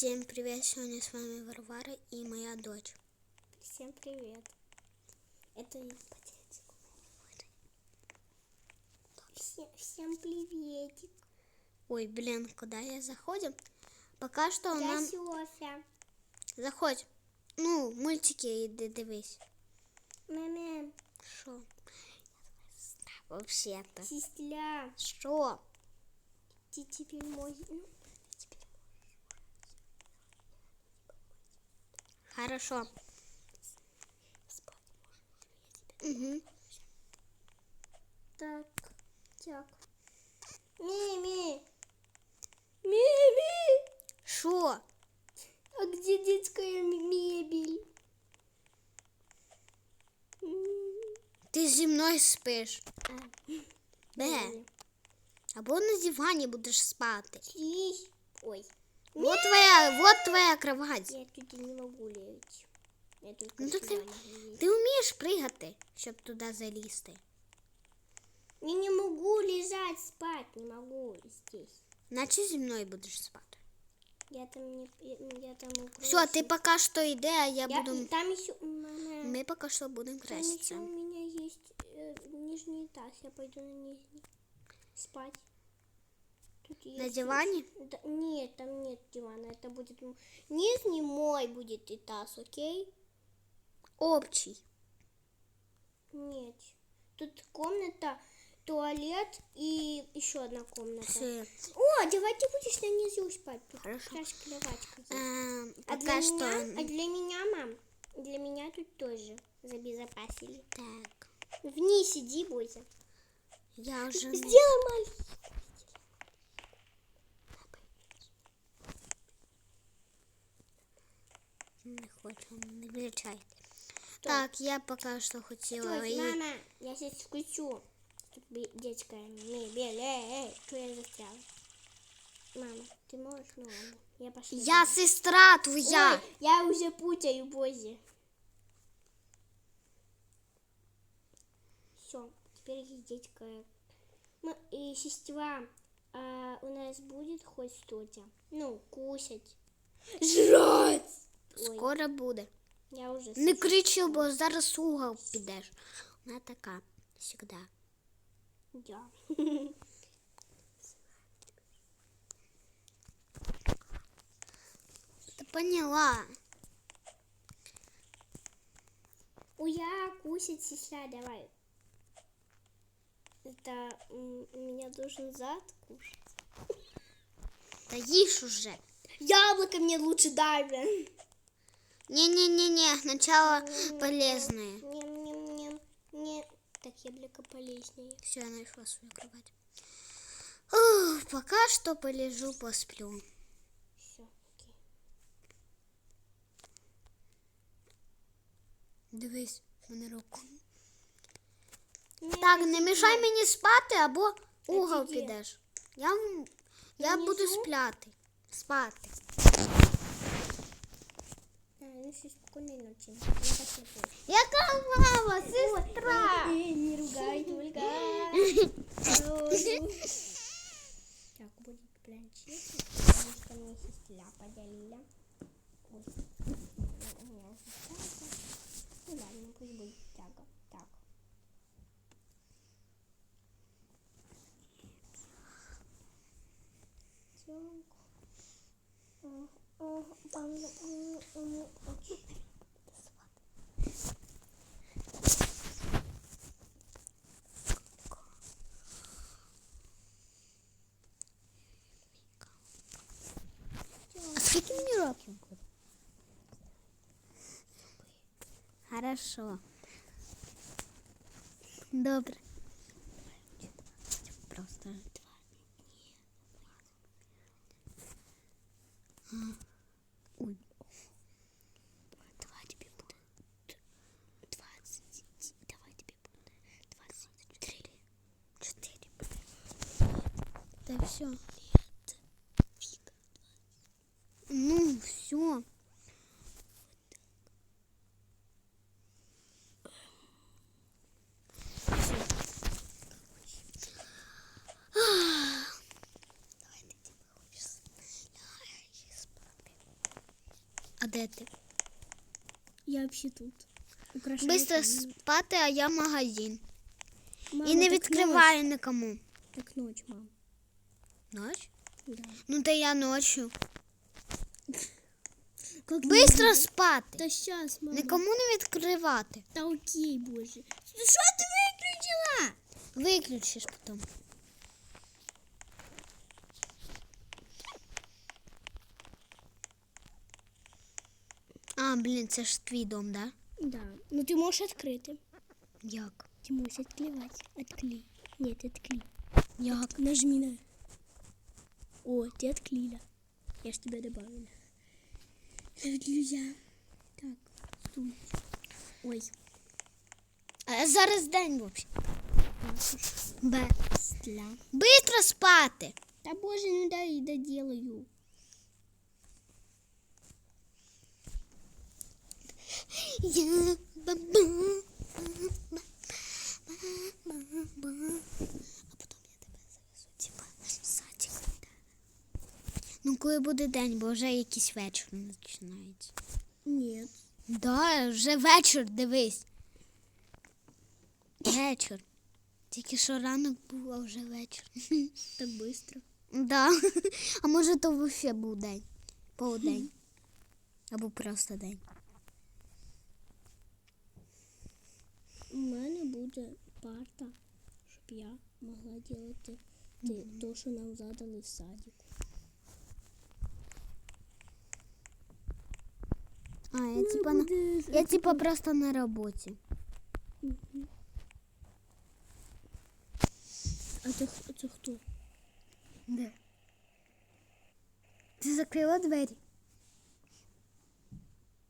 Всем привет! Сегодня с вами Варвара и моя дочь. Всем привет. Это Всем, всем приветик. Ой, блин, куда я заходим? Пока что Я нам... Софя. Заходь. Ну, мультики іди дивись. Маме, Що? Вообще-то. сестра, Що? ты теперь можешь... Хорошо. Угу. Так, так. Мими! Мими! Що? А где детская мебель? Ти зі мною спиш? а, ладно. Або на дивані будеш спати. Ой, Вот твоя, вот твоя кровать. я тут и не могу лечь. Я только Ну так сюда ти, могу лезть. ти вмієш пригати, щоб туди залізти. Я не могу лежать, спать не могу здесь. Наче зі мною будеш спати. Я там не... Я, я там Все, ти укроюсь. поки що йди, а я Я- буду. Там еще... Мама, Ми поки що будемо там еще краситися. у меня есть э, нижний этаж. Я пойду на нижний. Спать. Тут На есть- диване? Да, нет, там нет дивана. Это будет... Нижний мой будет этаж, окей? Общий. Нет. Тут комната, туалет и еще одна комната. Все. О, давай ты будешь на низу спать. Тут Хорошо. есть. Ем, А поки для, що. меня, а для меня, мам, для меня тут тоже забезопасили. Так. Вниз иди, бойся. Я не... Сделай маленький. не хочу, не вилічайте. Так, я поки що хотіла. Стой, і- мама, я сейчас включу. Тут бе- детская мебель. Эй, эй, что я застряла? Мама, ты можешь? Ну ладно, я пошла. Я сестра твоя. Ой, я уже путаю, бойся. Все, теперь есть детская. Ну, и сестра, а у нас будет хоть что-то? Ну, кушать. Жрать! Скоро буде. я уже... Не кричи, бо зараз угол підеш. Вона така. Всегда. Да. Ти поняла. Уя, кусать сестра, давай. Это м, меня должен зад кушать. Та їж уже. Яблоко мне лучше дай, блин. Не-не-не-не, начало полезное. Ням-ням-ням. Не. Так, яблоко полезнее. Все, я нашла свою кровать. Ух, пока что полежу, посплю. Все, окей. Дивись, в мене руку. Не, Так, не мішай мені спати, або в угол ти де? підеш. Я, м- я буду Внизу? спляти. Спати. Ну все, спокойной ночи. Я мама, сестра? Эй, не ругай. Хорошо. Так, будет планшет, потому что мне сестра подарила. Ой. У меня. Ну ладно, пусть будет тяга. Так. Так. А, а, там, м, м, окей. А скільки мені років буде? Хорошо. Добре. Просто А де ти? Я взагалі тут. Украшаю Бистро камін. спати, а я магазин. Мама, І не так відкриваю нікому. Так ночь, мам. Ночь? Да. Ну та я ночі. Как Бистро спати. Да сейчас, мама. Нікому не відкривати. Да окей, боже. Что ты выключила? Виключиш потім. А, блін, це ж твій дом, да? Да. Ну ты можешь открыть. Як? Ты можешь отклевать. Откли. Нет, откли. Як? Нажми на. О, ты отклеила. Я ж тебя добавила. Нельзя. Так, стой. Ой, А зараз день взагалі. Б. стля. Бистро спати. Да боже, ну дай и доделаю. В садик. Ну, коли буде день, бо вже якийсь вечір починається. Нет. Да, вже вечір, дивись. Вечір. Тільки що ранок був, а вже вечір. Так быстро. Да. А може то взагалі був день. Полдень. Або просто день. У мене буде парта, щоб я могла делати те, то, що нам задали в садику. А, я типа на... Я типа просто на роботі. А це, це хто? Де? Ти закрила двері?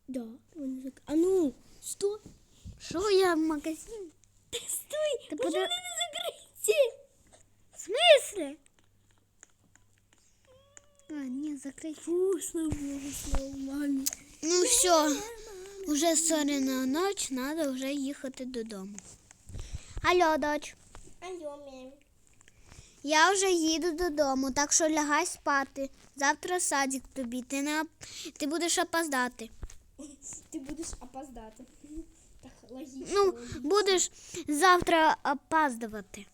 Да, вони зак... А ну, стой! Що я в магазині? Стой! Ти Боже, пода- вони не закриті! В смысле? А, ні, закрий. Фу, слава Богу, слава мамі. Ну все, уже соряна ніч, треба вже їхати додому. Алло, доч. Алло, мам. Я вже їду додому, так що лягай спати. Завтра садик тобі. Ти не ти будеш опоздати. Ти будеш опоздати. Логічно. Ну, будеш завтра опаздувати.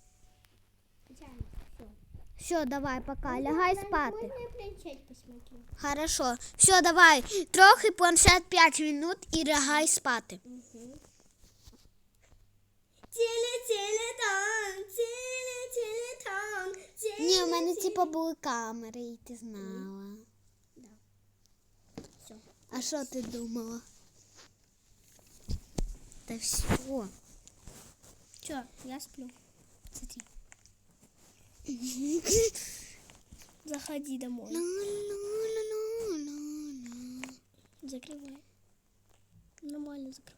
Все. Давай, пока. Лягай спати. Хорошо. Все, давай. Трохи планшет 5 минут і лягай спати. Ні, у мене типа були камери, і ти знала. А що ти думала? Та все. Все, я сплю. Смотри. Заходи домой. Закрывай. Нормально закрывай.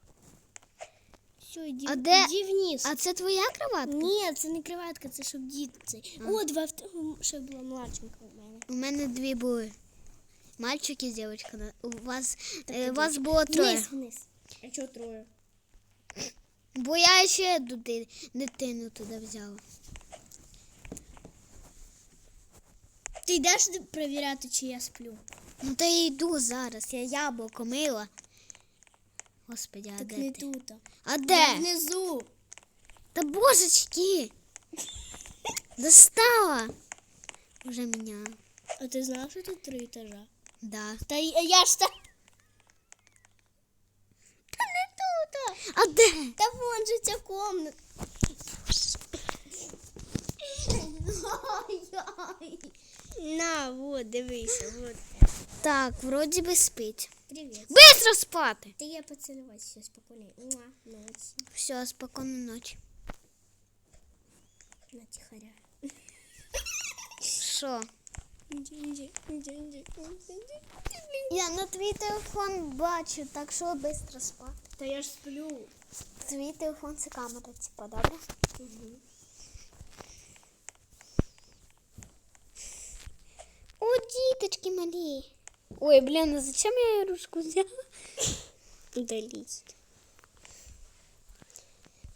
Все, иди, А де- иди вниз. А це твоя кроватка? Ні, це не кроватка, це щоб діти. О, два вт- ще була младшенька у мене. У мене дві були. Мальчик і дівчинка. У вас, е, у вас було троє. Вниз, вниз. А чого троє? Бо я ще туди, дитину туди взяла. Ти йдеш перевіряти, чи я сплю? Ну та я йду зараз, я яблуко мила. Господи, а Так де не ти? тут. А Я де? внизу. Та божечки! Достала! Уже меня. А ти знав, що тут три етажа? Да. Та я, я ж та... А де? Та вон же ця комната. На, вот, дивися, вот. Так, вроді би спить. Привіт. Быстро спати! Та я поцілувати все спокійно. Муа, молодці. Все, спокійної ночі. На тихаря. Що? Іди, іди, іди, іди, іди, іди. Я на твій телефон бачу, так що швидко спати. Та я ж сплю. Твій телефон це камера, типа, добре? О, діточки малі. Ой, блін, а зачем я ручку взяла? Удаліть.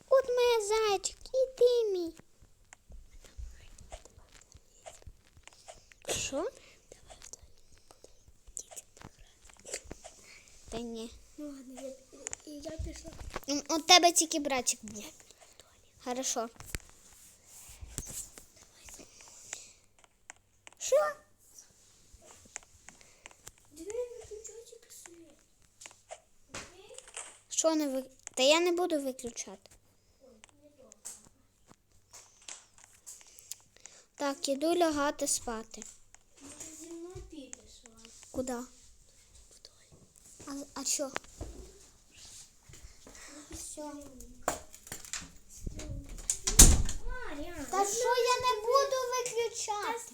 От моя зайчик, і ти мій. Що? Та ні. Ну ладно, я, і я пішла. У тебе тільки братик був. Хорошо. Що? Що не ви... Та я не буду виключати. Так, іду лягати спати. Може зі мною підеш, Куди? А, а що? Та що я не буду виключати?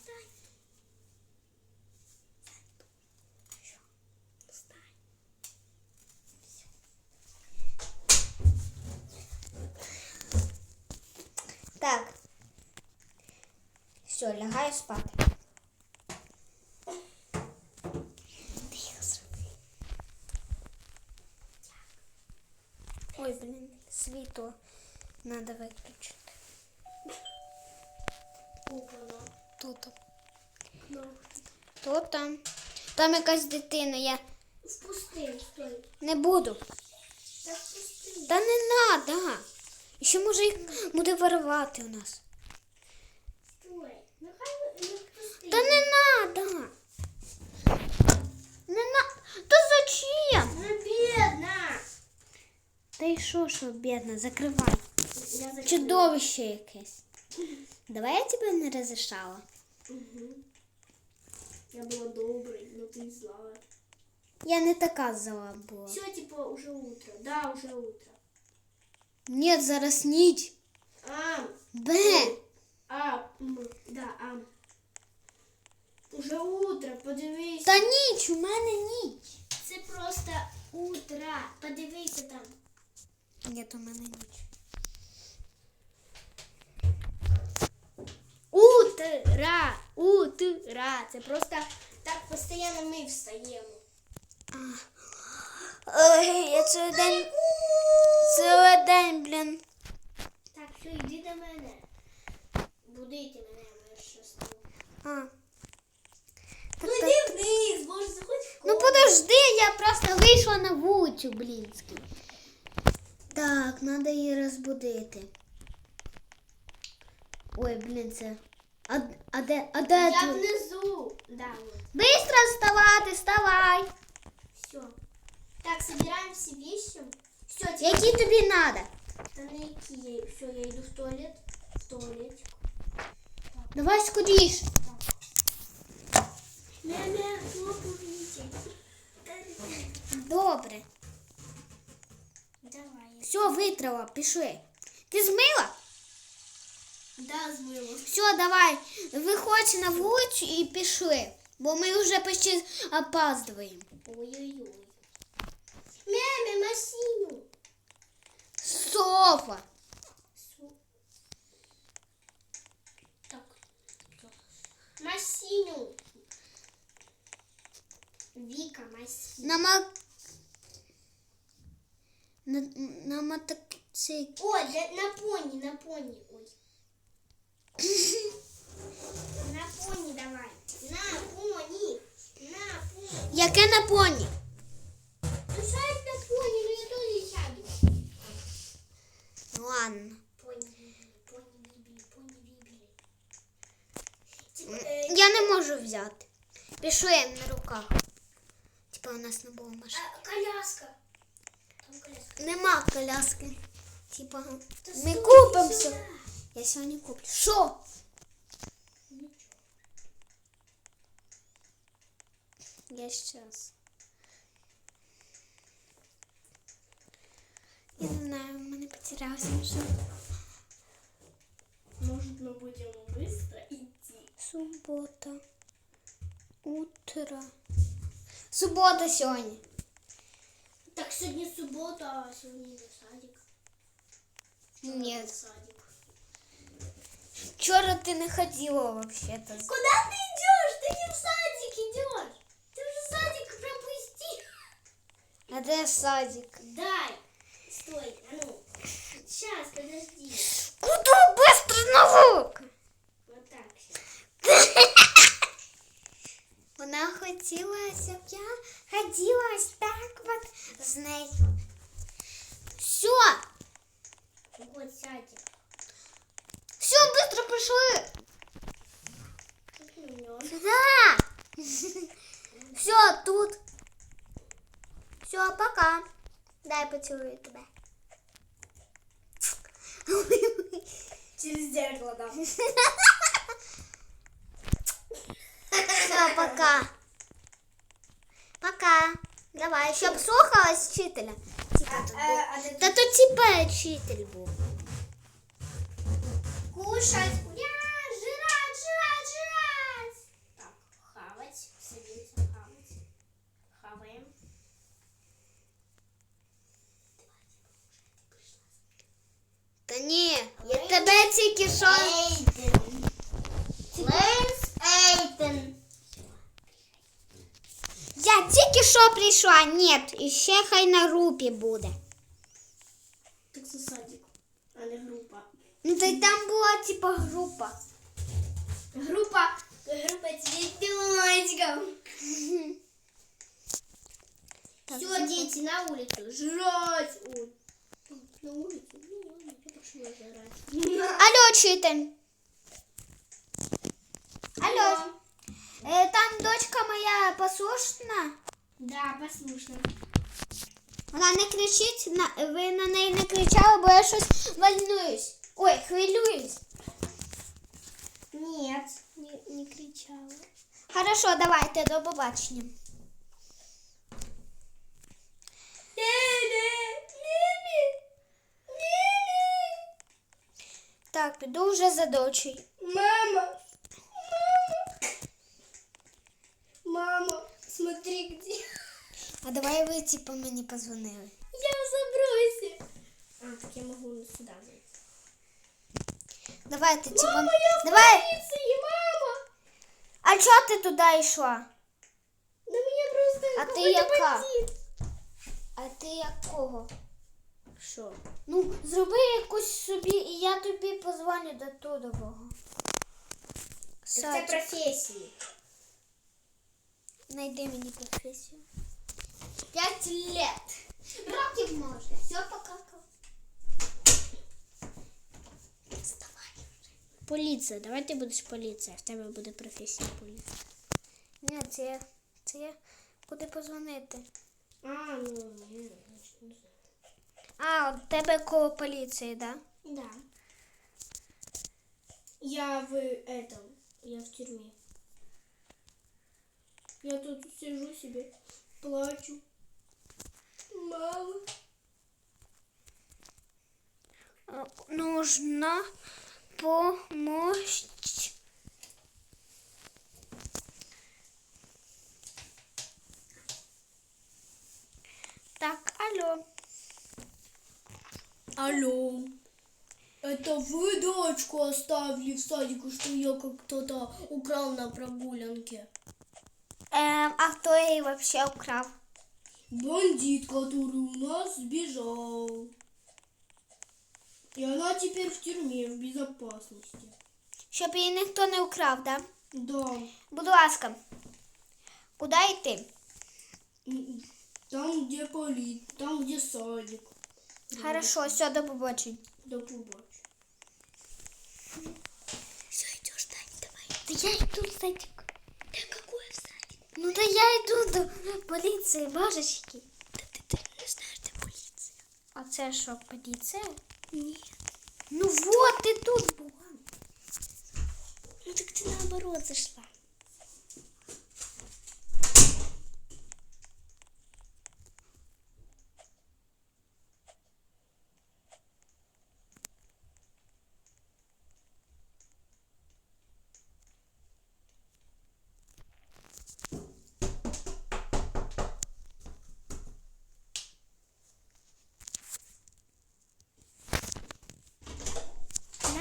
Так. Все, лягаю спати. Тихо зроби. Ой, блін, світло треба виключити. Тут. Хто там? Там якась дитина, я впусти, стой. не буду. Та впусти. Та не надо. І ще може їх буде вирвати у нас. Стой. Нехай не впусти. Та не надо. Не на... Та зачем? Ну, бідна. Та й що, що, бідна, закривай. Я закрила. Чудовище якесь. Давай я тебе не розрішала. Угу. Я була добрий, но ти зла. Я не така зла була. Все, типа, уже утро. Да, уже утро. Ні, зараз ніч. А, Б. а, м, да, а. Уже утро, подивись. Та ніч, у мене ніч. Це просто утро. Подивися там. Ні, то у мене ніч. Утра, утра. Це просто так постійно ми встаємо. Ой, я цілий день, цілий день, блін. Так, все, йди до мене. Будите мене, з тобою. А. Ну йди вниз, може заходь в Ну подожди, я просто вийшла на вулицю, блінський. Так, треба її розбудити. Ой, блін, це. А, а де, а де Я ти? внизу. Да, вот. Быстро вставати, вставай. Все. Так, собираем все вещи. Все, теперь... Які тобі треба? Да на які я... Все, я иду в туалет. В туалет. Давай скоріш. Мя-мя, хлопу видите. Добре. Давай. Все, витрала, пішли. Ти змила? Да, змыло. Все, давай, виходь на вулицю і пішли. Бо ми вже почти опаздуємо. Ой-ой-ой. Мя-мя, Масину. Софа. Су- Так. так. Масину. Вика, Масину. На ма... На, на мотоциклі. Ой, да, на пони, на пони. Ой. На пони давай. На пони. На пони. Яке на поні? Ну сядь на пони, ну я тоже сяду. Ладно. Пони вибили, пони вибили, пони вибили. Типа, е, Я не можу взяти. Пішли на руках. Типа у нас не було машини. коляска. Там коляска. Нема коляски. Типа, ми купимося. сюди. Я сьогодні куплю. Що? Нічого. Я щас. Я не знаю, в мене потерявся вже. Может, мы будем быстро идти? Субота. Утро. Субота сьогодні. Так, сегодня суббота, а сегодня не садик. Ні. В Садик. Вчора ти не ходила вообще-то. Куда ты идешь? Ты не в садик идешь. Ты уже садик пропустил. А де садик? Дай. Стой, а ну. Сейчас, подожди. Куда быстро на лук? Вот так сейчас. Вона хотіла, щоб я ходила ось так от З нею. Все, Вот сядь. Все, быстро пришли. Да. Все, тут. Все, пока. Дай поцілую тебе. Через зеркало, да. Все, пока. Пока. Давай, щоб слухалась вчителя. Типа був. а ты Та то типа вчитель був. Хаваем. Та ні, я тебе тільки що. Эйден. Лэнс Эйден. Я тільки що прийшла. Ні, і ще хай на групі буде. Щось вольнуюсь. Ой, хвилююсь. Нет, не, не кричала. Хорошо, давайте, до побачення. Так, піду вже за дочею. Мама! Мама! Мама, смотри где. А давай ви типу мені позвонили. Так я могу сюда зайти. Давайте, типу. Мама, я Давай. полиции, мама! А чого ти туди йшла? На меня просто А ты какой-то яка? бандит. А ти якого? Що? Ну, зроби якусь собі, і я тобі позвоню до трудового. Це Садик. професії. Найди мені професію. П'ять лет. Років може. Все покакав. Поліція, давай ти будеш поліція, в тебе буде професія поліція. Ні, це я, це я куди позвонити. А, ну, не, не знаю. А, от тебе коло поліції, да? Да. Я в этом, я в тюрьме. Я тут сижу себе, плачу. Мама. Э, Нужна помощь. Так, алло. Алло. Это вы дочку оставили в садику, что ее как кто-то украл на прогулянке? Эм, а кто її вообще украв? Бандит, который у нас сбежал. И она теперь в тюрьме, в безопасности. Щоб її ніхто не украв, да? Да. Будь ласка, куди йти? Там, где поли, там, где садик. Хорошо, все, до побачення. До побачення. Все, идешь, Тань, давай. Да я иду в садик. Да какой садик? Ну да я иду до полиции, божечки. Да ты, ты не знаешь, где полиция. А це що, поліція? Нет. Ну вот, ти тут була. Ну так ты наоборот зашла.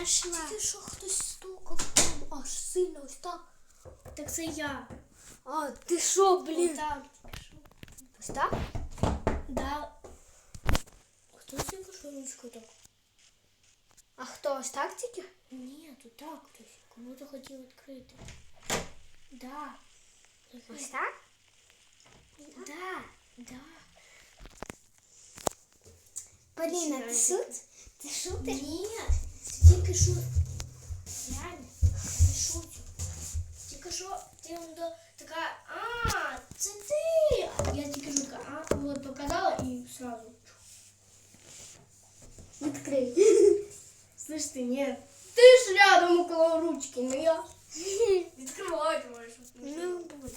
Нашла. Ти що, хтось стукав там аж сильно ось так? Так це я. А, ти що, блін? Так. Ось так? Да. Хто це пішов ручку так? А хто ось так тільки? Ні, тут так хтось. Кому-то хотів відкрити. Да. Ось так? Да. Да. Поліна, ти шут? Ти шутиш? Нет, тільки що. Реально, не шутю. Тільки що ти он до така, а, це ти. Я тільки що така, а, вот показала і сразу. Відкрий. Слышь ты, нет. Ты ж рядом около ручки, ну я. Відкривай, ти можеш. Ну, буду.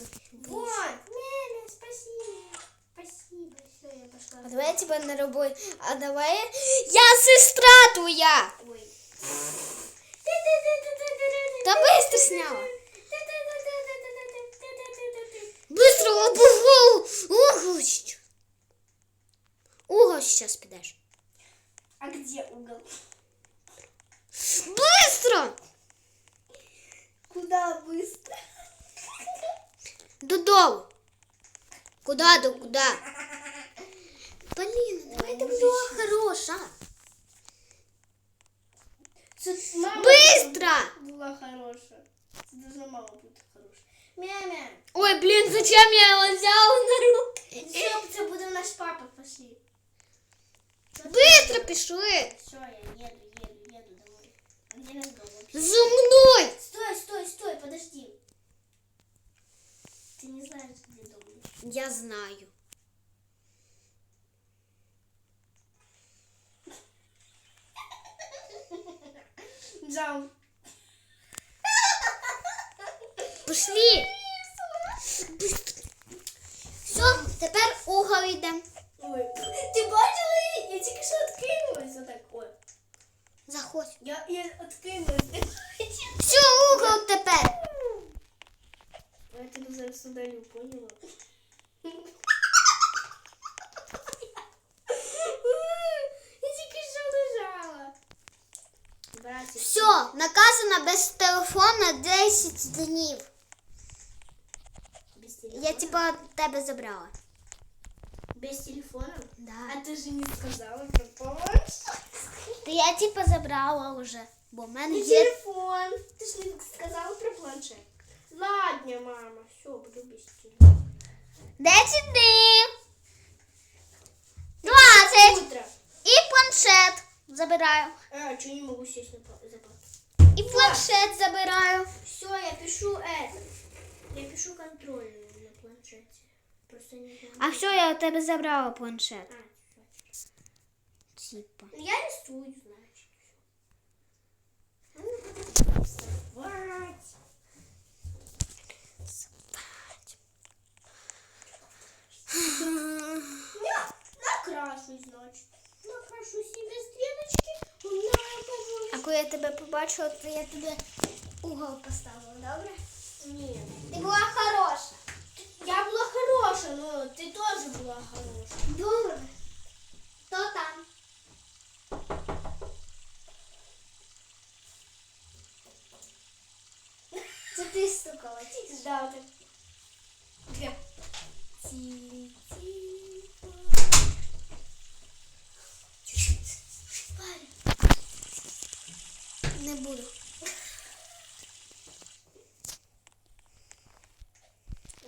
Вот, мама, спасибо. Спасибо, все, я пошла. А давай я тебе не роблю. А давай. Я сестра твоя! Ой. Та быстро сняла. Быстро обугол! Угол сейчас. Угол сейчас підеш. А где угол? Быстро! Куда быстро? Додому. Куда до куда? Поліна, давай ти була хороша. Це мама Быстро! була хороша. Це должна мама бути хороша. Мямя. Ой, блін, зачем я його взяла на руки? Все, це буде наш папа, пошли. Быстро пішли. Все, я еду, еду, еду домой. А где наш дом вообще? За мною. Стой, стой, стой, подожди. Ты не знаешь, где дом. Я знаю. Джам. Пішли. Все, тепер угол йдемо. Ой, ти бачила? Я тільки що откинулась отак. Ой. Заходь. Я, я откинулась. Все, угол тепер. Я тебе зараз удалю, поняла? наказано без телефона 10 днів. Без телефона? Я типа тебе забрала. Без телефона? Да. А ты же не сказала про помощь. Та я типа забрала вже, бо в мене Не є. телефон. Ты же не сказала про планшет. Ладно, мама, все, буду без телефона. 10 днів. 20. Утро. І планшет забираю. А, что не могу сесть на пла- І планшет забираю. Все, я пишу это. Я пишу контрольную на планшете. Просто не знаю. А все, я у тебе забрала планшет. А. Типа. Я рисую, значит. Ну, вставать. Я накрашусь, значит. Накрашу себе стрелочки. А коли я тебе побачила, то я тебе угол поставила, добре? Нет. Ти була хороша. Я была хорошая, но ты тоже была хорошая. Добре. Хто там? Це ти стукала, тільки Да, вот так. Две. Ти- ти- Не буду.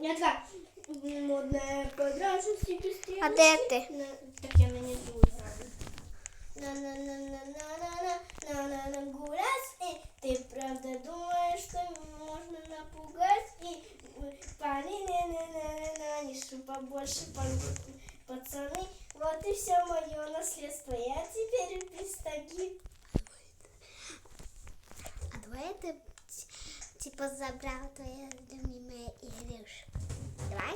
Я такая модная подружка себе А де ти? Так я на низу играю. На-на-на-на-на-на-на-на-на гулять. И ты правда думаешь, что можно напугать? И парни, на-на-на-на-на, нешу побольше пацаны. Вот и все мое наследство. Я теперь без таги. А давай тебе типа забрала твоє любимое ігрушку. Давай?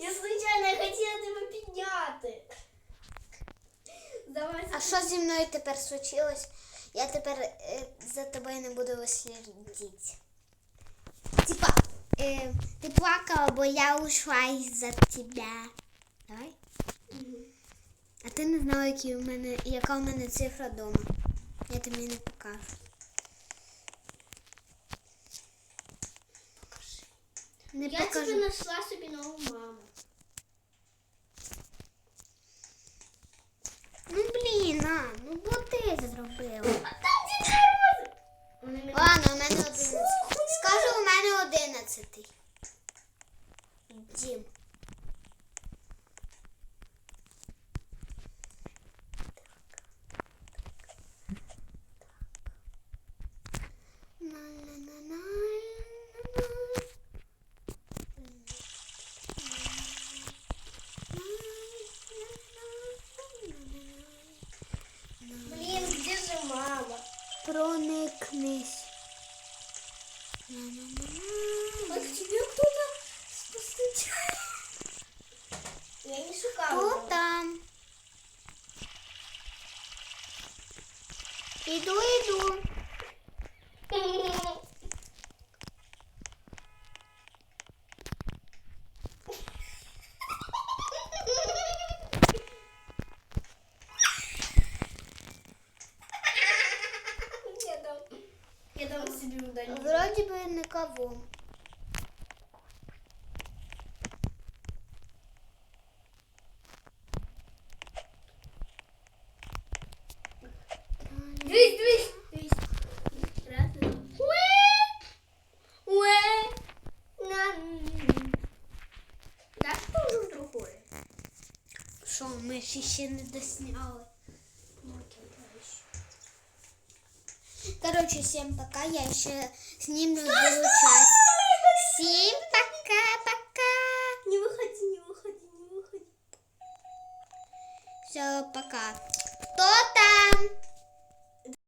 Я случайно хотела тебе підняти. Давай. А що зі мною тепер случилось? Я тепер е, за тобою не буду слідити. Типа, е, ти плакала, бо я ушла із-за тебе. Давай. А ти не знала, які у мене, яка у мене цифра вдома. Я тобі не покажу. Не Я покажу. тебе нашла собі нову маму. Ну блін, а, ну бо ти зробила. А там Дід Мороз! Вони мене- Ладно, у мене одинадцятий. Скажу, у мене одинадцятий. Дім. Никого. Дивись, дивись, дивись. Раз, два. Уэ! Уэ! На. Уже другое? Що, ми ще не досняли. Всем пока. Я еще сниму другую часть. Всем